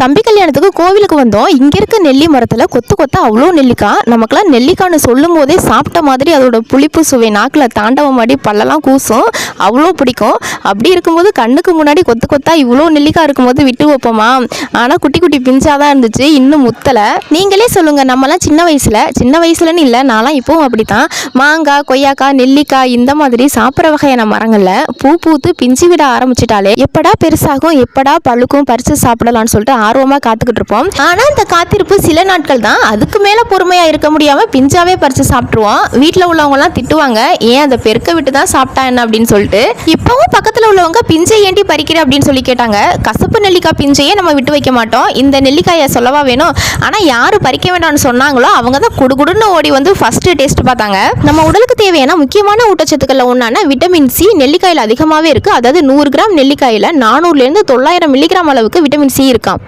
தம்பி கல்யாணத்துக்கு கோவிலுக்கு வந்தோம். இங்கே இருக்க நெல்லி மரத்தில் கொத்து கொத்தா அவ்வளோ நெல்லிக்காய். நமக்குலாம் நெல்லிக்காய்னு சொல்லும் போதே சாப்பிட்ட மாதிரி அதோட புளிப்பு சுவை நாக்கில் தாண்டவம் மாடி பல்லெல்லாம் கூசும். அவ்வளோ பிடிக்கும். அப்படி இருக்கும்போது கண்ணுக்கு முன்னாடி கொத்து கொத்தா இவ்வளோ நெல்லிக்காய் இருக்கும்போது விட்டு வைப்போமா? ஆனால் குட்டி குட்டி பிஞ்சாக தான் இருந்துச்சு இன்னும் முத்தலை. நீங்களே சொல்லுங்கள் நம்மலாம் சின்ன வயசில். சின்ன வயசுலன்னு இல்லை நான்லாம் இப்போவும் அப்படி தான் மாங்காய் கொய்யாக்காய் நெல்லிக்காய் இந்த மாதிரி சாப்பிட்ற வகையான மரங்களில் பூ பூத்து பிஞ்சு விட ஆரம்பிச்சிட்டாலே எப்படா பெருசாகும் எப்படா பழுக்கும் பறித்து சாப்பிடலாம்னு சொல்லிட்டு ஆர்வமாக காத்துக்கிட்டு இருப்போம். ஆனால் இந்த காத்திருப்பு சில நாட்கள் தான். அதுக்கு மேலே பொறுமையாக இருக்க முடியாமல் பிஞ்சாவே பறித்து சாப்பிட்ருவோம் வீட்டில் உள்ளவங்கலாம் திட்டுவாங்க ஏன் அதை பெருக்க விட்டு தான் சாப்பிட்டா என்ன? அப்படின்னு சொல்லிட்டு. இப்போவும் பக்கத்தில் உள்ளவங்க பிஞ்சை ஏண்டி பறிக்கிற? அப்படின்னு சொல்லி கேட்டாங்க. கசப்பு நெல்லிக்காய் பிஞ்சையே நம்ம விட்டு வைக்க மாட்டோம். இந்த நெல்லிக்காயை சொல்லவா வேணும்? ஆனால் யார் பறிக்க வேண்டாம்னு சொன்னாங்களோ அவங்க தான் குடுகுடுன்னு ஓடி வந்து ஃபஸ்ட்டு டேஸ்ட் பார்த்தாங்க. நம்ம உடலுக்கு தேவையான முக்கியமான ஊட்டச்சத்துக்களில் ஒன்றான விட்டமின் சி நெல்லிக்காயில் அதிகமாகவே இருக்குது அதாவது நூறு கிராம் நெல்லிக்காயில் நானூறுலேருந்து தொள்ளாயிரம் மில்லிகிராம் அளவுக்கு விட்டமின் சி இருக்காம்.